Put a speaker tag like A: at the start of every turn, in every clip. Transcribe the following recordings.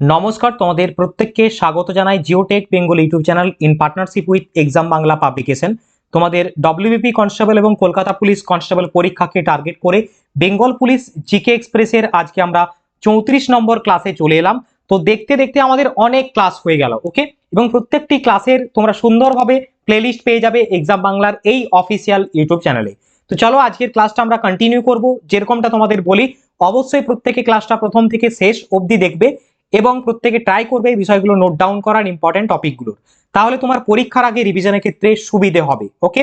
A: নমস্কার, তোমাদের প্রত্যেককে স্বাগত জানাই Geotech Bengal YouTube channel in partnership with exam Bangla publication. তোমাদের ডব্লিউবিপি কনস্টেবল এবং কলকাতা পুলিশ কনস্টেবল পরীক্ষাকে টার্গেট করে বেঙ্গল পুলিশ জিকে এক্সপ্রেসের আজকে আমরা চৌত্রিশ নম্বর ক্লাসে চলে এলাম। তো দেখতে দেখতে আমাদের অনেক ক্লাস হয়ে গেল ওকে এবং প্রত্যেকটি ক্লাসের তোমরা সুন্দরভাবে প্লেলিস্ট পেয়ে যাবে এক্সাম বাংলার এই অফিসিয়াল ইউটিউব চ্যানেলে। তো চলো আজকের ক্লাসটা আমরা কন্টিনিউ করব। যেরকমটা তোমাদের বলি, অবশ্যই প্রত্যেকে ক্লাসটা প্রথম থেকে শেষ অবধি দেখবে। এবং প্রত্যেকে ট্রাই করবে এই বিষয়গুলো নোট ডাউন করার ইম্পর্টেন্ট টপিকগুলো তাহলে তোমার পরীক্ষার আগে রিভিশনের ক্ষেত্রে সুবিধে হবে ওকে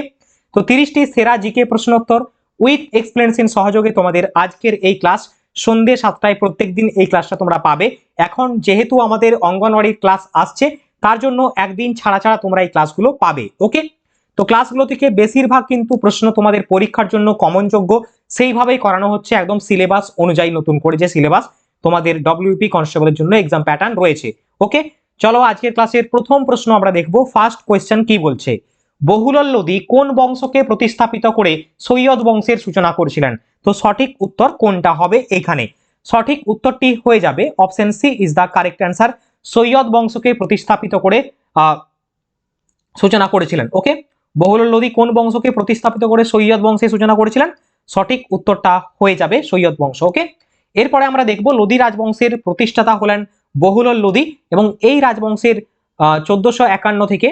A: তো তিরিশটি সেরা জিকে প্রশ্নোত্তর উইথ এক্সপ্লেনেশন সহযোগে তোমাদের আজকের এই ক্লাস সন্ধে সাতটায় প্রত্যেকদিন এই ক্লাসটা তোমরা পাবে। এখন যেহেতু আমাদের অঙ্গনওয়াড়ির ক্লাস আসছে, তার জন্য একদিন ছাড়া ছাড়া তোমরা এই ক্লাসগুলো পাবে ওকে তো ক্লাসগুলো থেকে বেশিরভাগ কিন্তু প্রশ্ন তোমাদের পরীক্ষার জন্য কমনযোগ্য সেইভাবেই করানো হচ্ছে একদম সিলেবাস অনুযায়ী নতুন করে যে সিলেবাস তোমাদের ডব্লিউপি কনস্টেবলের জন্য এক্সাম প্যাটার্ন রয়েছে। ওকে চলো আজকের ক্লাসের প্রথম প্রশ্ন আমরা দেখব। ফার্স্ট কোয়েশ্চেন কি বলছে? বহুলল লোদি কোন বংশকে প্রতিস্থাপিত করে সৈয়দ বংশের সূচনা করেছিলেন? তো সঠিক উত্তর কোনটা হবে এখানে? সঠিক উত্তরটি হয়ে যাবে option C is the correct answer Sayyid বংশকে প্রতিস্থাপিত করে সূচনা করেছিলেন। ওকে বহুলল লোদি কোন বংশকে প্রতিস্থাপিত করে সৈয়দ বংশের সূচনা করেছিলেন? সঠিক উত্তরটা হয়ে যাবে সৈয়দ বংশ। ওকে এরপরে আমরা দেখব লোদি রাজবংশের প্রতিষ্ঠাতা হলেন বহুলল লোদি এবং এই রাজবংশের চোদ্দশো একান্ন থেকে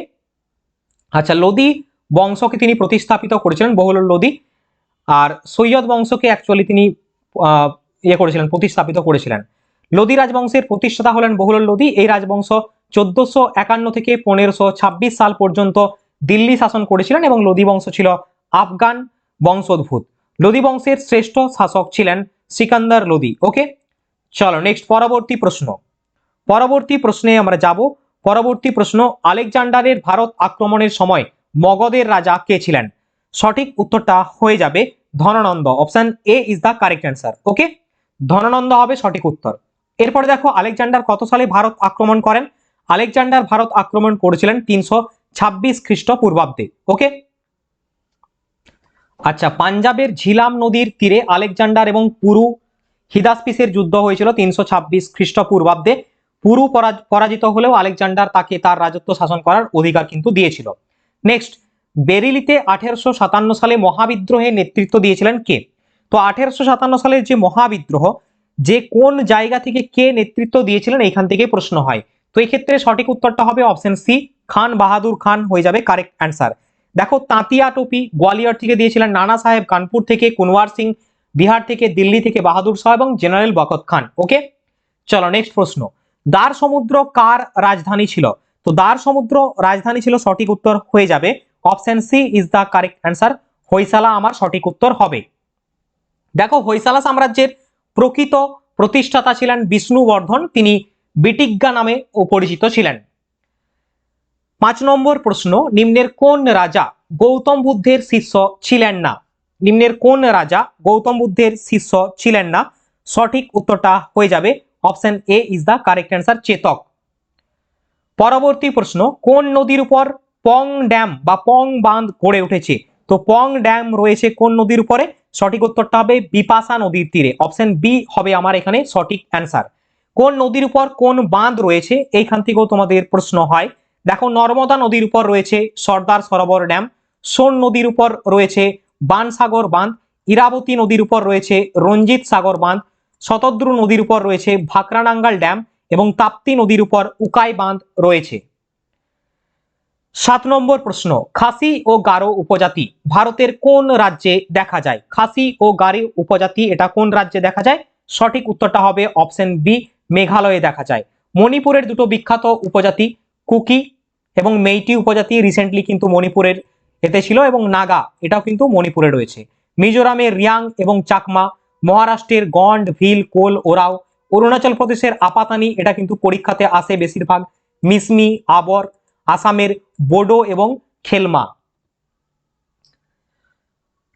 A: আচ্ছা লোদি বংশকে তিনি প্রতিস্থাপিত করেছিলেন, বহুলল লোদি, আর সৈয়দ বংশকে অ্যাকচুয়ালি তিনি ইয়ে করেছিলেন, প্রতিস্থাপিত করেছিলেন। লোদি রাজবংশের প্রতিষ্ঠাতা হলেন বহুলল লোদি, এই রাজবংশ চোদ্দশো একান্ন থেকে পনেরোশো ছাব্বিশ সাল পর্যন্ত দিল্লি শাসন করেছিলেন এবং লোদি বংশ ছিল আফগান বংশোদ্ভূত। লোদি বংশের শ্রেষ্ঠ শাসক ছিলেন সিকান্দার লোদি ওকে? চলো নেক্সট পরবর্তী প্রশ্ন। পরবর্তী প্রশ্নে আমরা যাব। পরবর্তী প্রশ্ন, আলেকজান্ডারের ভারত আক্রমণের সময় মগধের রাজা কে ছিলেন? সঠিক উত্তরটা হয়ে যাবে Dhanananda. Option A is the correct answer okay? Dhanananda হবে সঠিক উত্তর। এরপরে দেখো, আলেকজান্ডার কত সালে ভারত আক্রমণ করেন? আলেকজান্ডার ভারত আক্রমণ করেছিলেন তিনশো ছাব্বিশ খ্রিস্টপূর্বাব্দে, ওকে? আচ্ছা পাঞ্জাবের ঝিলাম নদীর তীরে আলেকজান্ডার এবং পুরু হিদাসপিসের যুদ্ধ হয়েছিল তিনশো ছাব্বিশ খ্রিস্টপূর্বাব্দে। পুরু পরাজিত হলেও আলেকজান্ডার তাকে তার রাজত্ব শাসন করার অধিকার কিন্তু দিয়েছিল। নেক্সট, বেরিলিতে আঠেরোশো সাতান্ন সালে মহাবিদ্রোহে নেতৃত্ব দিয়েছিলেন কে? তো আঠেরোশো সাতান্ন সালের যে মহাবিদ্রোহ, যে কোন জায়গা থেকে কে নেতৃত্ব দিয়েছিলেন এখান থেকে প্রশ্ন হয়। তো এক্ষেত্রে সঠিক উত্তরটা হবে অপশন সি, খান বাহাদুর খান হয়ে যাবে কারেক্ট অ্যান্সার। দেখো তাঁতিয়া টুপি গোয়ালিয়র থেকে দিয়েছিলেন নানা সাহেব কানপুর থেকে, কুনওয়ার সিং বিহার থেকে, দিল্লি থেকে বাহাদুর শাহ এবং জেনারেল বকত খান ওকে চলো নেক্সট প্রশ্ন। দ্বার সমুদ্র কার রাজধানী ছিল? তো দ্বার সমুদ্র রাজধানী ছিল সঠিক উত্তর হয়ে যাবে option C is the correct answer Hoysala আমার সঠিক উত্তর হবে। দেখো হৈসালা সাম্রাজ্যের প্রকৃত প্রতিষ্ঠাতা ছিলেন বিষ্ণুবর্ধন, তিনি বিটিজ্ঞা নামে পরিচিত ছিলেন। পাঁচ নম্বর প্রশ্ন, নিম্নের কোন রাজা গৌতম বুদ্ধের শিষ্য ছিলেন না? নিম্নের কোন রাজা গৌতম বুদ্ধের শিষ্য ছিলেন না? সঠিক উত্তরটা হয়ে যাবে option A is the correct answer Chetak. পরবর্তী প্রশ্ন, কোন নদীর উপর পং ড্যাম বা পং বাঁধ গড়ে উঠেছে? তো পং ড্যাম রয়েছে কোন নদীর উপরে? সঠিক উত্তরটা হবে বিপাশা নদীর তীরে। অপশন বি হবে আমার এখানে সঠিক অ্যান্সার। কোন নদীর উপর কোন বাঁধ রয়েছে? এইখান থেকেও তোমাদের প্রশ্ন হয়। দেখো নর্মদা নদীর উপর রয়েছে সর্দার সরোবর ড্যাম, সোন নদীর উপর রয়েছে বানসাগর বাঁধ, ইরাবতী নদীর উপর রয়েছে রঞ্জিত সাগর বাঁধ, শতদ্রু নদীর উপর রয়েছে ভাকরানাঙ্গাল ড্যাম এবং তাপ্তি নদীর উপর উকাই বাঁধ রয়েছে। সাত নম্বর প্রশ্ন, খাসি ও গারো উপজাতি ভারতের কোন রাজ্যে দেখা যায়? খাসি ও গারো উপজাতি, এটা কোন রাজ্যে দেখা যায়? সঠিক উত্তরটা হবে অপশন বি, মেঘালয়ে দেখা যায়। মণিপুরের দুটো বিখ্যাত উপজাতি, কুকি এবং মেইটি উপজাতি রিসেন্টলি কিন্তু মণিপুরের এতে ছিল এবং নাগা, এটাও কিন্তু মণিপুরে রয়েছে। মিজোরামের রিয়াং এবং চাকমা, মহারাষ্ট্রের গন্ড, ভিল, কোল, ওরাও, অরুণাচল প্রদেশের আপাতানি, এটা কিন্তু পরীক্ষাতে আসে বেশিরভাগ। মিসমি, আবর, আসামের বোডো এবং খেলমা।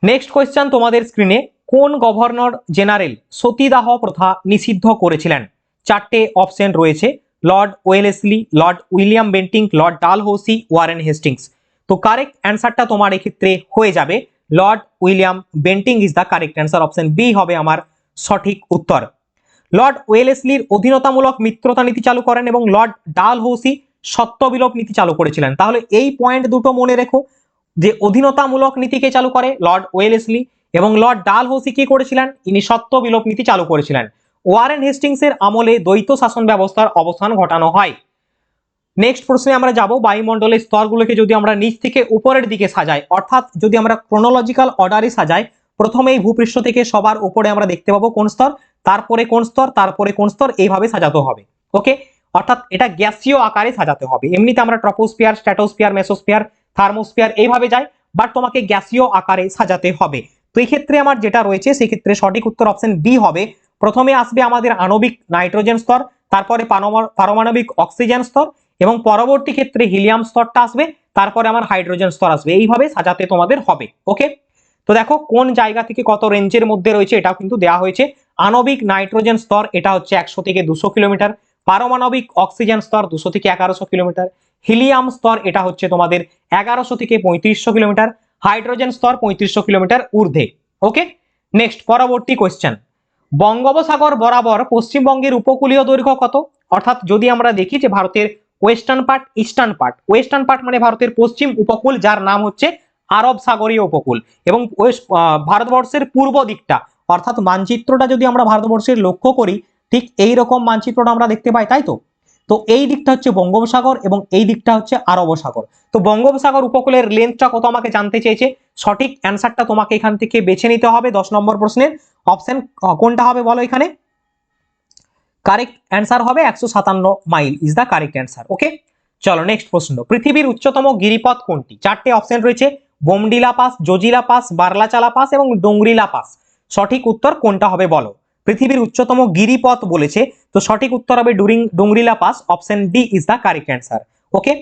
A: নেক্সট কোয়েশ্চেন তোমাদের স্ক্রিনে কোন গভর্নর জেনারেল সতীদাহ প্রথা নিষিদ্ধ করেছিলেন? চারটে অপশন রয়েছে। Lord Wellesley Lord William Bentinck Lord Dalhousie Warren Hastings তো কারেক্ট অ্যান্সারটা তোমার এক্ষেত্রে হয়ে যাবে। Lord William Bentinck is the correct answer option B হবে আমার সঠিক উত্তর। লর্ড ওয়েলেসলির অধীনতামূলক মিত্রতা নীতি চালু করেন এবং লর্ড ডালহৌসি সত্য বিলোপ নীতি চালু করেছিলেন। তাহলে এই পয়েন্ট দুটো মনে রেখো। যে অধীনতামূলক নীতিকে চালু করে? লর্ড ওয়েলেসলি এবং লর্ড ডালহৌসি কি করেছিলেন? ইনি সত্য বিলোপ নীতি চালু করেছিলেন। ওয়ারেন হেস্টিংসের আমলে দ্বৈত শাসন ব্যবস্থার অবসান ঘটানো হয়। নেক্সট প্রশ্নে আমরা যাব, বায়ুমণ্ডলের স্তরগুলোকে যদি আমরা নিচ থেকে উপরের দিকে সাজাই, অর্থাৎ যদি আমরা ক্রোনোলজিক্যাল অর্ডারে সাজাই, প্রথমেই ভূপৃষ্ঠ থেকে সবার উপরে আমরা দেখতে পাবো কোন স্তর, তারপরে কোন স্তর, তারপরে কোন স্তর, এইভাবে সাজাতে হবে। ওকে অর্থাৎ এটা গ্যাসীয় আকারে সাজাতে হবে। এমনিতে আমরা ট্রপোস্ফিয়ার স্ট্র্যাটোস্ফিয়ার মেসোস্ফিয়ার, থার্মোস্ফিয়ার এইভাবে যাই বাট তোমাকে গ্যাসীয় আকারে সাজাতে হবে। তো এই ক্ষেত্রে আমার যেটা রয়েছে সেই ক্ষেত্রে সঠিক উত্তর অপশন বি হবে প্রথমে আসবে আমাদের আণবিক নাইট্রোজেন স্তর, তারপরে পারমাণবিক অক্সিজেন স্তর এবং পরবর্তী ক্ষেত্রে হিলিয়াম স্তরটা আসবে, তারপরে আমার হাইড্রোজেন স্তর আসবে। এইভাবে সাজাতে তোমাদের হবে, ওকে? তো দেখো, কোন জায়গা থেকে কত রেঞ্জের মধ্যে রয়েছে এটাও কিন্তু দেওয়া হয়েছে। আণবিক নাইট্রোজেন স্তর, এটা হচ্ছে একশো থেকে দুশো কিলোমিটার। পারমাণবিক অক্সিজেন স্তর, দুশো থেকে এগারোশো কিলোমিটার। হিলিয়াম স্তর, এটা হচ্ছে তোমাদের এগারোশো থেকে পঁয়ত্রিশশো কিলোমিটার। হাইড্রোজেন স্তর, পঁয়ত্রিশশো কিলোমিটার ঊর্ধ্বে, ওকে? নেক্সট পরবর্তী কোয়েশ্চেন বঙ্গোপসাগর বরাবর পশ্চিমবঙ্গের উপকূলীয় দৈর্ঘ্য কত? অর্থাৎ যদি আমরা দেখি যে ভারতের western part eastern part western part মানে ভারতের পশ্চিম উপকূল, যার নাম হচ্ছে আরব সাগরীয় উপকূল এবং ভারতবর্ষের পূর্ব দিকটা, অর্থাৎ মানচিত্রটা যদি আমরা ভারতবর্ষের লক্ষ্য করি, ঠিক এই রকম মানচিত্রটা আমরা দেখতে পাই, তাই তো? তো এই দিকটা হচ্ছে বঙ্গোপসাগর এবং এই দিকটা হচ্ছে আরব সাগর তো বঙ্গোপসাগর উপকূলের লেন্থটা কত আমাকে জানতে চেয়েছে? সঠিক অ্যান্সারটা তোমাকে এখান থেকে বেছে নিতে হবে দশ নম্বর প্রশ্নের। অপশন কোনটা হবে বলো এখানে? কারেক্ট অ্যান্সার হবে একশো সাতান্ন mile is the correct answer okay চলো নেক্সট প্রশ্ন। পৃথিবীর উচ্চতম গিরিপথ কোনটি? চারটে অপশন রয়েছে, Bomdila pass, Zojila pass, Baralacha La pass এবং ডোংরিলা পাস। সঠিক উত্তর কোনটা হবে বলো? পৃথিবীর উচ্চতম গিরিপথ বলেছে, তো সঠিক উত্তর হবে during, Dongrila pass. Option D is the correct answer okay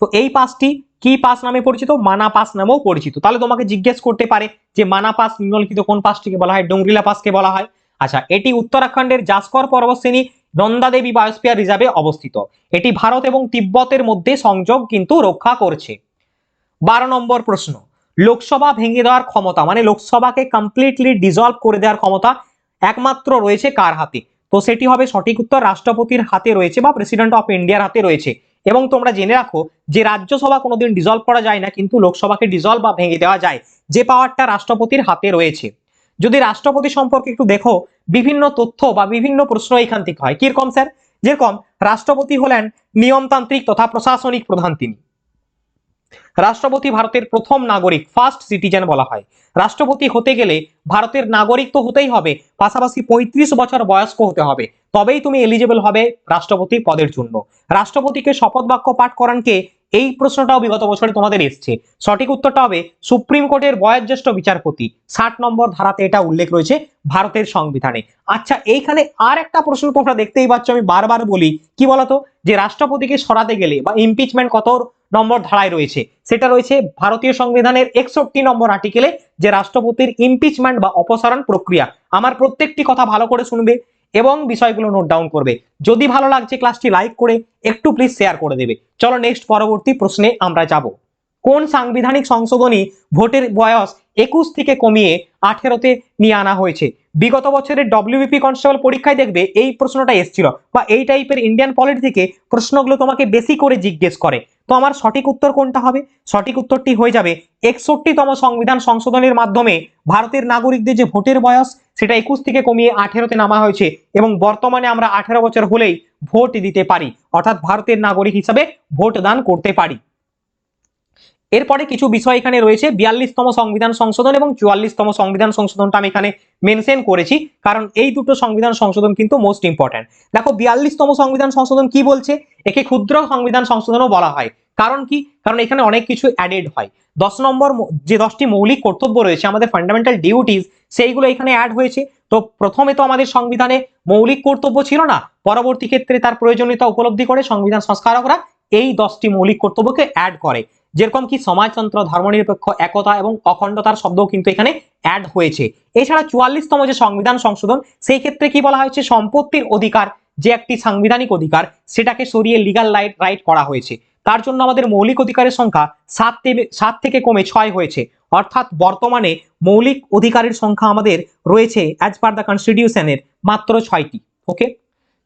A: তো এই পাসটি কি পাস নামে পরিচিত? মানা পাস নামেও পরিচিত। তাহলে তোমাকে জিজ্ঞেস করতে পারে যে মানা পাস নিম্নলিখিত কোন পাসটিকে বলা হয়? ডোংরিলা পাসকে বলা হয়। আচ্ছা এটি উত্তরাখণ্ডের জাসকর পর্বতশ্রেণী নন্দাদেবী বায়োস্ফিয়ার রিজার্ভে অবস্থিত। এটি ভারত এবং তিব্বতের মধ্যে সংযোগ কিন্তু রক্ষা করছে। বারো নম্বর প্রশ্ন। লোকসভা ভেঙে দেওয়ার ক্ষমতা মানে লোকসভাকে কমপ্লিটলি ডিজলভ করে দেওয়ার ক্ষমতা একমাত্র রয়েছে কার হাতে? তো সেটি হবে সঠিক উত্তর রাষ্ট্রপতির হাতে রয়েছে বা প্রেসিডেন্ট অফ ইন্ডিয়ার হাতে রয়েছে। এবং তোমরা জেনে রাখো যে রাজ্যসভা কোনোদিন ডিজলভ করা যায় না, কিন্তু লোকসভাকে ডিজলভ বা ভেঙে দেওয়া যায়। যে পাওয়ারটা রাষ্ট্রপতির হাতে রয়েছে। যদি রাষ্ট্রপতি সম্পর্কে একটু দেখো, বিভিন্ন তথ্য বা বিভিন্ন প্রশ্ন এখান থেকে হয়। কীরকম, স্যার? যেরকম, রাষ্ট্রপতি হলেন নিয়মতান্ত্রিক তথা প্রশাসনিক প্রধান তিনি। রাষ্ট্রপতি ভারতের প্রথম নাগরিক ফার্স্ট সিটিজেন বলা হয়। রাষ্ট্রপতি হতে গেলে ভারতের নাগরিক তো হতেই হবে, পাশাপাশি পঁয়ত্রিশ বছর বয়স্ক হতে হবে। তবেই তুমি এলিজিবল হবে রাষ্ট্রপতি পদের জন্য। রাষ্ট্রপতিকে শপথ বাক্য পাঠ করান কে? এই প্রশ্নটাও বিগত বছরে তোমাদের এসছে। সঠিক উত্তরটা হবে সুপ্রিম কোর্টের বয়োজ্যেষ্ঠ বিচারপতি। ষাট নম্বর ধারাতে এটা উল্লেখ রয়েছে ভারতের সংবিধানে। আচ্ছা এইখানে আর একটা প্রশ্ন তোমরা দেখতেই পাচ্ছ, আমি বারবার বলি, কি বলতো? যে রাষ্ট্রপতিকে সরাতে গেলে বা ইমপিচমেন্ট কত নম্বর ধারায় রয়েছে। সেটা রয়েছে ভারতীয় সংবিধানের একষট্টি নম্বর আর্টিকেলে যে রাষ্ট্রপতির ইমপিচমেন্ট বা অপসারণ প্রক্রিয়া। আমার প্রত্যেকটি কথা ভালো করে শুনবে এবং বিষয়গুলো নোট ডাউন করবে। যদি ভালো লাগছে ক্লাসটি লাইক করে, একটু প্লিজ শেয়ার করে দেবে। চলো নেক্সট পরবর্তী প্রশ্নে আমরা যাব। কোন সাংবিধানিক সংশোধনী ভোটের বয়স একুশ থেকে কমিয়ে আঠেরোতে নিয়ে আনা হয়েছে। বিগত বছরের ডব্লিউবিপি কনস্টেবল পরীক্ষায় দেখবে এই প্রশ্নটা এসেছিল বা এই টাইপের ইন্ডিয়ান পলিটি থেকে প্রশ্নগুলো তোমাকে বেশি করে জিজ্ঞেস করে। তো আমার সঠিক উত্তর কোনটা হবে? সঠিক উত্তরটি হয়ে যাবে একষট্টিতম সংবিধান সংশোধনের মাধ্যমে ভারতের নাগরিকদের যে ভোটের বয়স, সেটা একুশ থেকে কমিয়ে আঠেরোতে নামা হয়েছে এবং বর্তমানে আমরা আঠেরো বছর হলেই ভোট দিতে পারি। অর্থাৎ ভারতের নাগরিক হিসাবে ভোট দান করতে পারি। এরপরে কিছু বিষয় এখানে রয়েছে। বিয়াল্লিশতম সংবিধান সংশোধন এবং চুয়াল্লিশতম সংবিধান সংশোধনটা আমি এখানে মেনশন করেছি, কারণ এই দুটো সংবিধান সংশোধন কিন্তু মোস্ট ইম্পর্ট্যান্ট দেখো, বিয়াল্লিশতম সংবিধান সংশোধন কি বলছে? একে ক্ষুদ্র সংবিধান সংশোধনও বলা হয়। কারণ কি? কারণ এখানে অনেক কিছু অ্যাডেড হয়। দশ নম্বর যে দশটি মৌলিক কর্তব্য রয়েছে, আমাদের ফান্ডামেন্টাল ডিউটিস সেইগুলো এখানে অ্যাড হয়েছে। তো প্রথমে তো আমাদের সংবিধানে মৌলিক কর্তব্য ছিল না। পরবর্তী ক্ষেত্রে তার প্রয়োজনীয়তা উপলব্ধি করে সংবিধান সংস্কারকরা এই দশটি মৌলিক কর্তব্যকে অ্যাড করে। যেরকম কি সমাজতন্ত্র, ধর্মনিরপেক্ষ, একতা এবং অখণ্ডতার শব্দও কিন্তু এখানে অ্যাড হয়েছে। এছাড়া চুয়াল্লিশতম যে সংবিধান সংশোধন, সেই ক্ষেত্রে কি বলা হয়েছে? সম্পত্তির অধিকার, যে একটি সাংবিধানিক অধিকার, সেটাকে সরিয়ে লিগাল রাইট রাইট করা হয়েছে। তার জন্য আমাদের মৌলিক অধিকারের সংখ্যা সাত থেকে সাত থেকে কমে ছয় হয়েছে। অর্থাৎ বর্তমানে মৌলিক অধিকারের সংখ্যা আমাদের রয়েছে অ্যাজ পার দ্য কনস্টিটিউশনের মাত্র ছয়টি। ওকে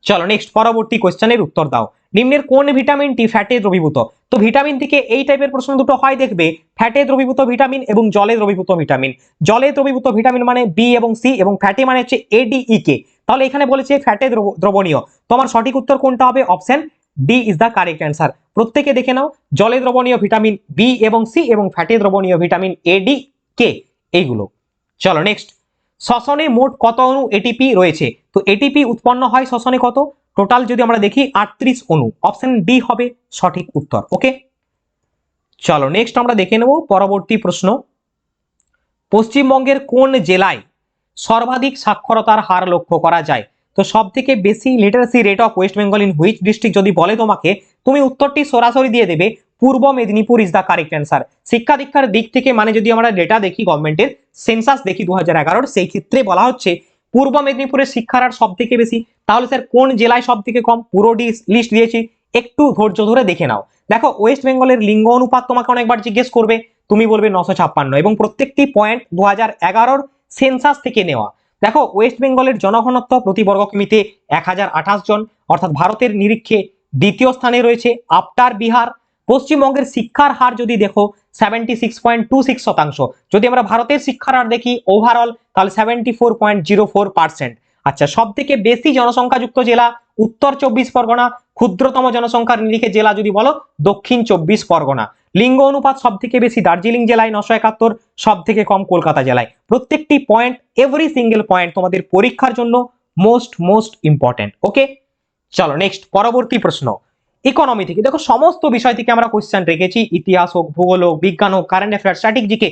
A: চলো নেক্সট পরবর্তী কোশ্চেনের উত্তর দাও। নিম্নের কোন ভিটামিনটি ফ্যাটে দ্রবীভূত? তো ভিটামিন থেকে এই টাইপের প্রশ্ন দুটো হয় দেখবে। ফ্যাটে দ্রবীভূত ভিটামিন এবং জলে দ্রবীভূত ভিটামিন। জলে দ্রবীভূত ভিটামিন মানে বি এবং সি এবং ফ্যাটে মানে হচ্ছে এডিই কে তাহলে এখানে বলেছে ফ্যাটে দ্রব- দ্রবণীয়। তোমার সঠিক উত্তর কোনটা হবে? Option D is the correct answer প্রত্যেকে দেখে নাও। জলে দ্রবণীয় ভিটামিন বি এবং সি এবং ফ্যাটে দ্রবণীয় ভিটামিন এডি কে এইগুলো। চলো নেক্সট শ্বসনে মোট কত অণু এটিপি রয়েছে? তো এটিপি উৎপন্ন হয় শ্বসনে কত? টোটাল যদি আমরা দেখি আটত্রিশ অণু অপশন ডি হবে সঠিক উত্তর ওকে চলো নেক্সট আমরা দেখে নেব পরবর্তী প্রশ্ন। পশ্চিমবঙ্গের কোন জেলায় সর্বাধিক সাক্ষরতার হার লক্ষ্য করা যায়? তো সব থেকে বেশি literacy rate of West Bengal in which district যদি বলে তোমাকে, তুমি উত্তরটি সরাসরি দিয়ে দেবে, Purba Medinipur is the correct answer শিক্ষা দীক্ষার দিক থেকে মানে যদি আমরা ডেটা দেখি গভর্নমেন্টের সেন্সাস দেখি দু হাজার সেই ক্ষেত্রে বলা হচ্ছে পূর্ব মেদিনীপুরের শিক্ষার হার সব থেকে বেশি তাহলে স্যার কোন জেলায় সব থেকে কম পুরো লিস্ট দিয়েছি? একটু ধৈর্য ধরে দেখে নাও। দেখো ওয়েস্ট বেঙ্গলের লিঙ্গ অনুপাত তোমাকে অনেকবার জিজ্ঞেস করবে, তুমি বলবে নশো ছাপ্পান্ন। এবং প্রত্যেকটি পয়েন্ট দু হাজার এগারোর সেন্সাস থেকে নেওয়া। দেখো ওয়েস্ট বেঙ্গলের জনঘনত্ব প্রতি বর্গ কিমিতে এক হাজার আঠাশ জন। অর্থাৎ ভারতের নিরীক্ষে দ্বিতীয় স্থানে রয়েছে আফটার বিহার পশ্চিমবঙ্গের শিক্ষার হার যদি দেখো seventy six point two six শতাংশ। যদি আমরা ভারতের শিক্ষার হার দেখি ওভারঅল তাহলে seventy four point zero four percent আচ্ছা সব থেকে বেশি জনসংখ্যাযুক্ত জেলা উত্তর চব্বিশ পরগনা, ক্ষুদ্রতম জনসংখ্যার নিরিখে জেলা যদি বলো, দক্ষিণ চব্বিশ পরগনা। লিঙ্গ অনুপাত সব থেকে বেশি দার্জিলিং জেলায় নশো একাত্তর সব থেকে কম কলকাতা জেলায়। প্রত্যেকটি পয়েন্ট এভরি সিঙ্গেল পয়েন্ট তোমাদের পরীক্ষার জন্য মোস্ট মোস্ট ইম্পর্টেন্ট ওকে চলো নেক্সট পরবর্তী প্রশ্ন। ইকোনমি থেকে। দেখো, সমস্ত বিষয় থেকে আমরা কোয়েশ্চেন রেখেছি। ইতিহাস হোক, ভূগোল হোক, বিজ্ঞান হোক কারেন্ট অ্যাফেয়ার স্ট্র্যাটেজিকে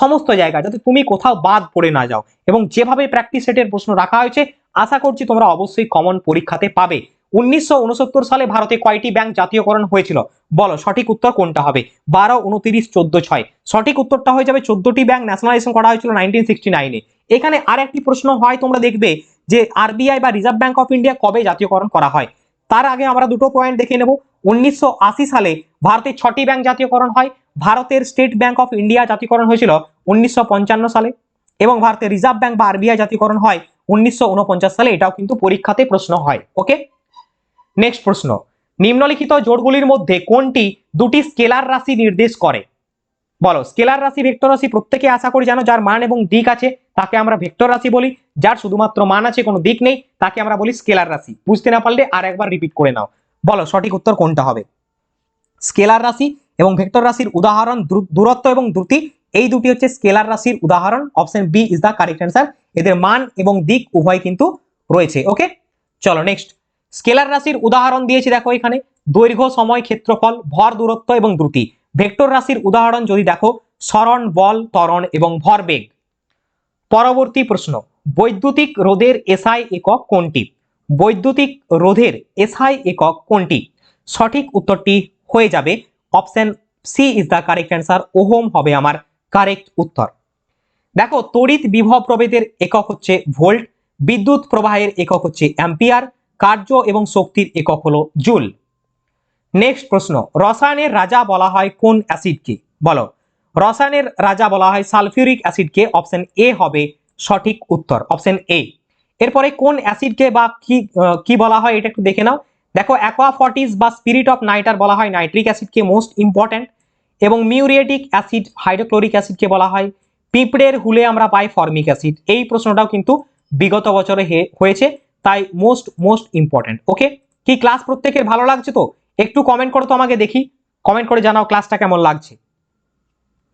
A: সমস্ত জায়গা, যাতে তুমি কোথাও বাদ পড়ে না যাও। এবং যেভাবে প্র্যাকটিস সেটের প্রশ্ন রাখা হয়েছে, আশা করছি তোমরা অবশ্যই কমন পরীক্ষাতে পাবে। উনিশশো উনসত্তর সালে ভারতে কয়টি ব্যাংক জাতীয়করণ হয়েছিল? বলো, সঠিক উত্তর কোনটা হবে? বারো, উনতিরিশ, চোদ্দ, ছয়। সঠিক উত্তরটা হয়ে যাবে চোদ্দটি ব্যাংক ন্যাশনালাইজেশন করা হয়েছিল নাইনটিন সিক্সটি নাইনে এখানে আর একটি প্রশ্ন হয়, তোমরা দেখবে যে আরবিআই বা রিজার্ভ ব্যাংক অফ ইন্ডিয়া কবে জাতীয়করণ করা হয়? তার আগে আমরা দুটো পয়েন্ট দেখে নেব। উনিশশো আশি সালে ভারতের ছটি ব্যাংক জাতীয়করণ হয়। ভারতের স্টেট ব্যাংক অফ ইন্ডিয়া জাতীয়করণ হয়েছিল উনিশশো পঞ্চান্ন সালে এবং ভারতের রিজার্ভ ব্যাংক বা আরবিআই জাতীয়করণ হয় উনিশশো উনপঞ্চাশ সালে। এটাও কিন্তু পরীক্ষাতে প্রশ্ন হয়। ওকে? নেক্সট প্রশ্ন। নিম্নলিখিত জোটগুলির মধ্যে কোনটি দুটি স্কেলার রাশি নির্দেশ করে? বলো, স্কেলার রাশি, ভেক্টর রাশি প্রত্যেকে আশা করি জানো যার মান এবং দিক আছে, তাকে আমরা ভেক্টর রাশি বলি। যার শুধুমাত্র মান আছে, কোনো দিক নেই, তাকে আমরা বলি স্কেলার রাশি। বুঝতে না পারলে আর একবার রিপিট করে নাও। বলো, সঠিক উত্তর কোনটা হবে? স্কেলার রাশি এবং ভেক্টর রাশির উদাহরণ, দ্রু- দূরত্ব এবং দ্রুতি, এই দুটি হচ্ছে স্কেলার রাশির উদাহরণ option B is the correct answer এদের মান এবং দিক উভয় কিন্তু রয়েছে ওকে চলো নেক্সট স্কেলার রাশির উদাহরণ দিয়েছি দেখো এখানে, দৈর্ঘ্য, সময়, ক্ষেত্রফল, ভর, দূরত্ব এবং দ্রুতি। ভেক্টর রাশির উদাহরণ যদি দেখো সরণ বল, ত্বরণ এবং ভরবেগ। পরবর্তী প্রশ্ন, বৈদ্যুতিক রোধের এসআই একক কোনটি? বৈদ্যুতিক রোধের এসআই একক কোনটি? সঠিক উত্তরটি হয়ে যাবে option C is the correct answer Ahom হবে আমার কারেক্ট উত্তর। দেখো, তড়িৎ বিভব প্রভেদের একক হচ্ছে ভোল্ট, বিদ্যুৎ প্রবাহের একক হচ্ছে অ্যাম্পিয়ার, কার্য এবং শক্তির একক হলো জুল। নেক্সট প্রশ্ন, রসায়নের রাজা বলা হয় কোন অ্যাসিডকে? বলো, রসায়নের রাজা বলা হয় সালফিউরিক অ্যাসিডকে, অপশন এ হবে সঠিক উত্তর, অপশন এ এরপরে কোন অ্যাসিডকে বা কি কি বলা হয় এটা একটু দেখে নাও। দেখো অ্যাকোয়াফর্টিস বা স্পিরিট অফ নাইটার বলা হয় নাইট্রিক অ্যাসিডকে মোস্ট ইম্পর্ট্যান্ট এবং মিউরিয়েটিক অ্যাসিড হাইড্রোক্লোরিক অ্যাসিডকে বলা হয়। পিঁপড়ের হুলে আমরা পাই ফর্মিক অ্যাসিড এই প্রশ্নটাও কিন্তু বিগত বছরে হয়েছে, তাই মোস্ট মোস্ট ইম্পর্ট্যান্ট ওকে কি ক্লাস প্রত্যেকের ভালো লাগছে তো? একটু কমেন্ট করো তো আমাকে দেখি। কমেন্ট করে জানাও ক্লাসটা কেমন লাগছে।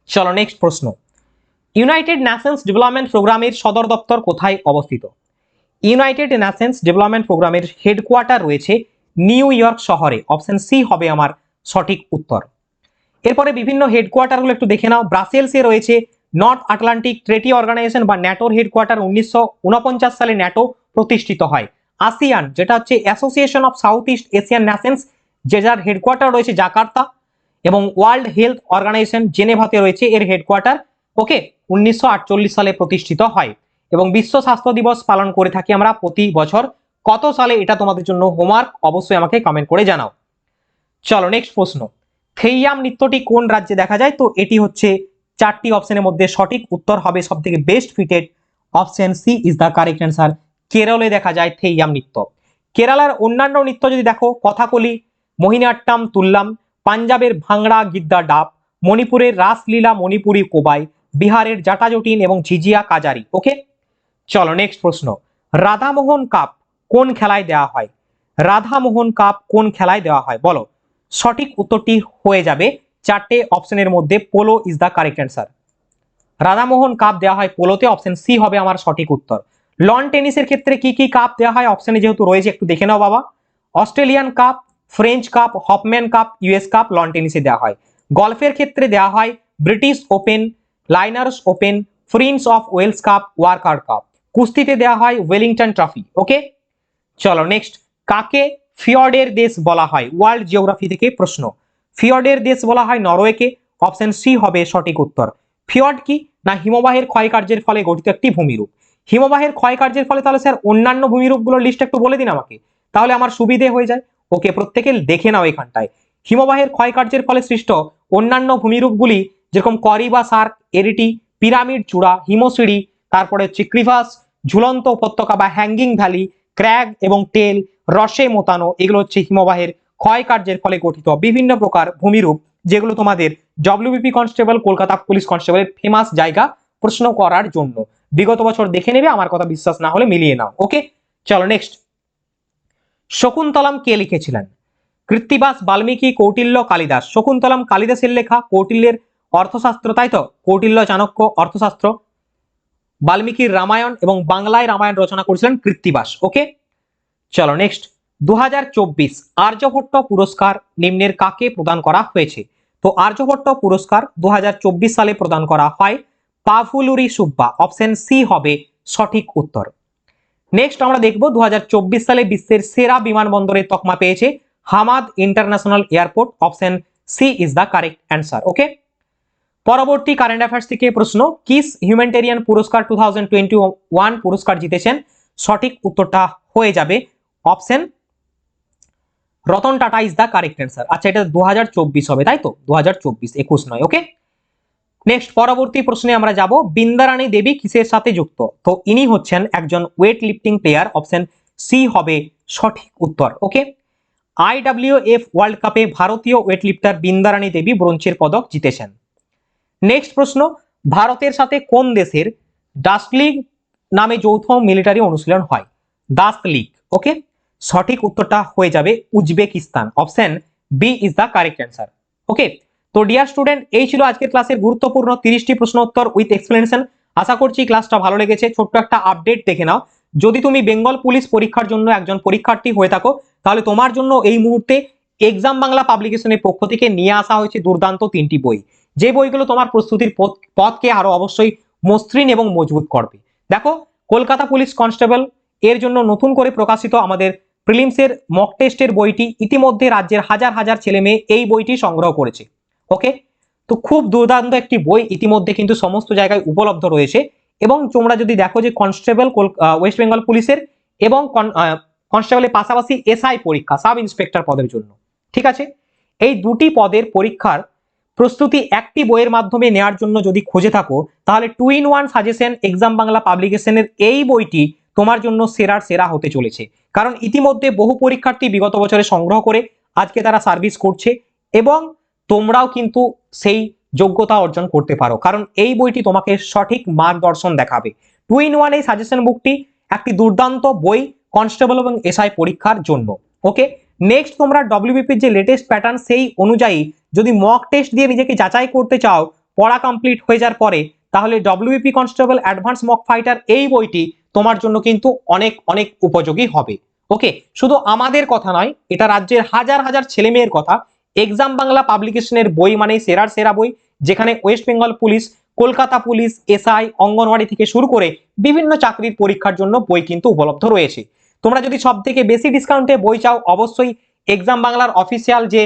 A: চলো নেক্সট প্রশ্ন। ইউনাইটেড নেশনস ডেভেলপমেন্ট প্রোগ্রামের সদর দপ্তর কোথায় অবস্থিত? ইউনাইটেড নেশনস ডেভেলপমেন্ট প্রোগ্রামের হেডকোয়ার্টার রয়েছে নিউ ইয়র্ক শহরে। অপশন সি হবে আমার সঠিক উত্তর। এরপরে বিভিন্ন হেডকোয়ার্টারগুলো একটু দেখে নাও। ব্রাসেলসে রয়েছে নর্থ আটলান্টিক ট্রেটি অর্গানাইজেশন বা ন্যাটোর হেডকোয়ার্টার উনিশশো উনপঞ্চাশ সালে ন্যাটো প্রতিষ্ঠিত হয়। আসিয়ান যেটা হচ্ছে association of South East Asian nations যে যার হেডকোয়ার্টার রয়েছে জাকার্তা এবং ওয়ার্ল্ড হেলথ অর্গানাইজেশন জেনেভাতে রয়েছে এর হেডকোয়ার্টার ওকে, উনিশশো আটচল্লিশ সালে প্রতিষ্ঠিত হয়। এবং বিশ্ব স্বাস্থ্য দিবস পালন করে থাকি আমরা প্রতি বছর। কত সালে এটা তোমাদের জন্য হোমওয়ার্ক অবশ্যই আমাকে কমেন্ট করে জানাও। চলো নেক্সট প্রশ্ন। থেইয়াম নৃত্যটি কোন রাজ্যে দেখা যায়? তো এটি হচ্ছে চারটি অপশনের মধ্যে সঠিক উত্তর হবে সব থেকে best fitted option C is the correct answer কেরলে দেখা যায় থেইয়াম নৃত্য। কেরালার অন্যান্য নৃত্য যদি দেখো, কথাকলি মোহিনীআট্টাম তুল্লাম, পাঞ্জাবের ভাংড়া, গিদ্দা, ডাব, মণিপুরের রাসলীলা, মণিপুরি, কোবাই, বিহারের জাটাজটিন এবং ঝিঝিয়া, কাজারি। ওকে চলো নেক্সট প্রশ্ন। রাধামোহন কাপ কোন খেলায় দেওয়া হয়? রাধামোহন কাপ কোন খেলায় দেওয়া হয়? বলো। সঠিক উত্তরটি হয়ে যাবে চারটে অপশনের মধ্যে। Polo is the correct answer Radhamohan cup দেওয়া হয় পোলোতে অপশন সি হবে আমার সঠিক উত্তর। লন টেনিসের ক্ষেত্রে কি কি কাপ দেওয়া হয়? অপশনে যেহেতু রয়েছে, একটু দেখে নাও বাবা। Australian cup French cup Hopman cup US cup lawn টেনিসে দেওয়া হয়। গলফের ক্ষেত্রে দেওয়া হয় British open liners open Prince of Wales cup Walker cup কুস্তিতে দেওয়া হয় ওয়েলিংটন ট্রফি, ওকে? চলো নেক্সট কাকে ফিয়র্ডের দেশ বলা হয়? ওয়ার্ল্ড জিওগ্রাফি থেকে প্রশ্ন। ফিয়র্ডের দেশ বলা হয় নরওয়েকে, অপশন সি হবে সঠিক উত্তর। ফিয়র্ড কি না হিমবাহের ক্ষয়কার্যের ফলে গঠিত একটি ভূমিরূপ? হিমবাহের ক্ষয়কার্যের ফলে তাহলে স্যার অন্যান্য ভূমিরূপগুলোর লিস্ট একটু বলে দিন আমাকে। তাহলে আমার সুবিধে হয়ে যায়। ওকে, প্রত্যেকে দেখে নাও এখানটায়। হিমবাহের ক্ষয়কার্যের ফলে সৃষ্ট অন্যান্য ভূমিরূপগুলি যেরকম করি বা সার্ক, এরিটি, পিরামিড চূড়া, হিমসিঁড়ি, তারপরে হচ্ছে ক্রিভাস ঝুলন্ত উপত্যকা বা হ্যাঙ্গিং ভ্যালি, ক্র্যাগ এবং টেল, রসে মোতানো, এগুলো হচ্ছে হিমবাহের ক্ষয়কার্যের ফলে গঠিত বিভিন্ন প্রকার ভূমিরূপ, যেগুলো তোমাদের ডব্লিউবিপি কনস্টেবল কলকাতা পুলিশ কনস্টেবলের ফেমাস জায়গা প্রশ্ন করার জন্য। বিগত বছর দেখে নেবে, আমার কথা বিশ্বাস না হলে মিলিয়ে নাও ওকে চলো নেক্সট শকুন্তলাম কে লিখেছিলেন? কৃত্তিবাস বাল্মীকি কৌটিল্য কালিদাস। শকুন্তলাম কালিদাসের লেখা কৌটিল্যের অর্থশাস্ত্র, তাই তো? কৌটিল্য, চাণক্য, অর্থশাস্ত্র। বাল্মীকির রামায়ণ এবং বাংলায় রামায়ণ রচনা করেছিলেন কৃত্তিবাস, ওকে? চলো নেক্সট দু আর্যভট্ট পুরস্কার নিম্নের কাকে প্রদান করা হয়েছে? তো আর্যভট্ট পুরস্কার দু হাজার চব্বিশ সালে প্রদান করা হয় পাভুলুরি সুব্বা অপশন সি হবে সঠিক উত্তর। নেক্সট আমরা দেখব দু হাজার চব্বিশ সালে বিশ্বের সেরা বিমানবন্দরের তকমা পেয়েছে Hamad international airport option C is the correct answer okay পরবর্তী কারেন্ট অ্যাফেয়ার্স থেকে প্রশ্ন, কিস হিউম্যানিটেরিয়ান পুরস্কার টু থাউজেন্ড পুরস্কার জিতেছেন? সঠিক উত্তরটা হয়ে যাবে। Option Ratan Tata is the correct answer আচ্ছা এটা দু হাজার চব্বিশ হবে, তাই তো? দু হাজার নয় ওকে নেক্সট পরবর্তী প্রশ্নে আমরা যাব। বিন্দারানী দেবী কিসের সাথে যুক্ত? তো ইনি হচ্ছেন একজন weight lifting player option C হবে সঠিক উত্তর ওকে আইডাব্লিউ এফ ওয়ার্ল্ড কাপে ভারতীয় ওয়েট লিফটার বিন্দারানী দেবী ব্রোঞ্জের পদক জিতেছেন। নেক্সট প্রশ্ন, ভারতের সাথে কোন দেশের ডাস্ট লিগ নামে যৌথ মিলিটারি অনুশীলন হয়? দাস্ত লিগ ওকে সঠিক উত্তরটা হয়ে যাবে Uzbekistan. Option B is the correct answer okay তো ডিয়ার স্টুডেন্ট এই ছিল আজকের ক্লাসের গুরুত্বপূর্ণ তিরিশটি প্রশ্ন উত্তর উইথ এক্সপ্লেনেশন আশা করছি ক্লাসটা ভালো লেগেছে। ছোট্ট একটা আপডেট দেখে নাও। যদি তুমি বেঙ্গল পুলিশ পরীক্ষার জন্য একজন পরীক্ষার্থী হয়ে থাকো, তাহলে তোমার জন্য এই মুহূর্তে এক্সাম বাংলা পাবলিকেশনের পক্ষ থেকে নিয়ে আসা হয়েছে দুর্দান্ত তিনটি বই। যে বইগুলো তোমার প্রস্তুতির পথ- পথকে আরও অবশ্যই মসৃণ এবং মজবুত করবে। দেখো, কলকাতা পুলিশ কনস্টেবল এর জন্য নতুন করে প্রকাশিত আমাদের প্রিলিমসের মক টেস্টের বইটি ইতিমধ্যে রাজ্যের হাজার হাজার ছেলে মেয়ে এই বইটি সংগ্রহ করেছে। ওকে? তো খুব দুর্দান্ত একটি বই ইতিমধ্যে কিন্তু সমস্ত জায়গায় উপলব্ধ রয়েছে এবং তোমরা যদি দেখো যে কনস্টেবল ওয়েস্ট বেঙ্গল পুলিশের এবং কনস্টেবলের পাশাপাশি এসআই পরীক্ষা সাব ইন্সপেক্টর পদের জন্য। ঠিক আছে? এই দুটি পদের পরীক্ষার প্রস্তুতি একটি বইয়ের মাধ্যমে নেওয়ার জন্য যদি খুঁজে থাকো, তাহলে two in one suggestion exam Bangla পাবলিকেশনের এই বইটি তোমার জন্য সেরার সেরা হতে চলেছে। কারণ ইতিমধ্যে বহু পরীক্ষার্থী বিগত বছরে সংগ্রহ করে আজকে তারা সার্ভিস করছে এবং তোমরাও কিন্তু সেই যোগ্যতা অর্জন করতে পারো। কারণ এই বইটি তোমাকে সঠিক মার্গদর্শন দেখাবে। টু ইন ওয়ান এই সাজেশন বুকটি একটি দুর্দান্ত বই কনস্টেবল এবং এসআই পরীক্ষার জন্য। ওকে নেক্সট তোমরা ডব্লিউবিপির যে লেটেস্ট প্যাটার্ন সেই অনুযায়ী যদি মক টেস্ট দিয়ে নিজেকে যাচাই করতে চাও, পড়া কমপ্লিট হয়ে যাওয়ার পরে, তাহলে WP constable advance mock fighter এই বইটি তোমার জন্য কিন্তু অনেক অনেক উপযোগী হবে। ওকে শুধু আমাদের কথা নয়, এটা রাজ্যের হাজার হাজার ছেলে মেয়ের কথা এক্সাম বাংলা পাবলিকেশনের বই মানে সেরার সেরা বই, যেখানে West Bengal police Kolkata police SI anganwadi থেকে শুরু করে বিভিন্ন চাকরির পরীক্ষার জন্য বই কিন্তু উপলব্ধ রয়েছে। তোমরা যদি সব থেকে বেশি ডিসকাউন্টে বই চাও, অবশ্যই এক্সাম বাংলার অফিসিয়াল যে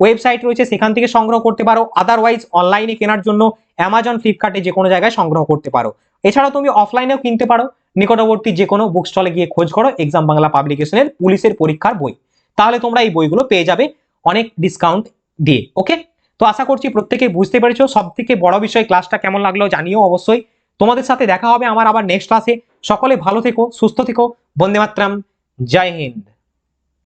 A: ওয়েবসাইট রয়েছে, সেখান থেকে সংগ্রহ করতে পারো। আদারওয়াইজ অনলাইনে কেনার জন্য অ্যামাজন ফ্লিপকার্টে যে কোনো জায়গায় সংগ্রহ করতে পারো। এছাড়াও তুমি অফলাইনেও কিনতে পারো। নিকটবর্তী যে কোনো বুক স্টলে গিয়ে খোঁজ করো এক্সাম বাংলা পাবলিকেশনের পুলিশের পরীক্ষার বই। তাহলে তোমরা এই বইগুলো পেয়ে যাবে অনেক ডিসকাউন্ট দিয়ে ওকে তো আশা করছি প্রত্যেকে বুঝতে পেরেছ। সব থেকে বড় বিষয় ক্লাসটা কেমন লাগল জানিও অবশ্যই। তোমাদের সাথে দেখা হবে আমার আবার নেক্সট ক্লাসে সকলে ভালো থেকো, সুস্থ থেকো। বন্দে মাতরম জয় হিন্দ।